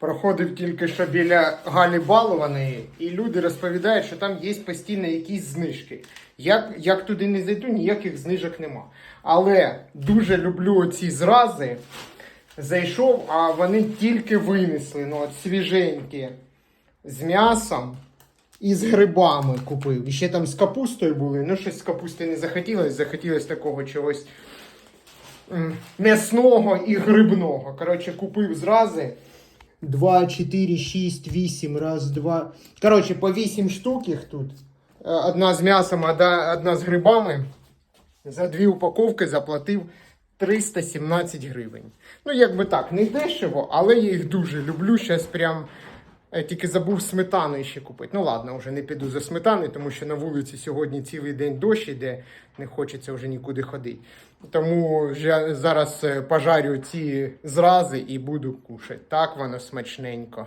Проходив тільки що біля Галі Балованої, і люди розповідають, що там є постійно якісь знижки. Як, як туди не зайду, ніяких знижок нема. Але дуже люблю оці зрази. Зайшов, а вони тільки винесли, ну от свіженькі, з м'ясом і з грибами купив. І ще там з капустою були. Ну, щось з капусти не захотілося, захотілося такого чогось м'ясного і грибного. Коротше, купив зрази. 2, 4, 6, 8, раз, два. Коротше, по 8 штук їх тут. Е, Одна з м'ясом, одна, з грибами. За дві упаковки заплатив 317 гривень. Ну, якби так, не дешево, але я їх дуже люблю. Щас прям тільки забув сметану ще купити. Ну ладно, вже не піду за сметаною, тому що на вулиці сьогодні цілий день дощ іде, не хочеться вже нікуди ходити. Тому я зараз е, пожарю ці зрази і буду кушати. Так воно смачненько.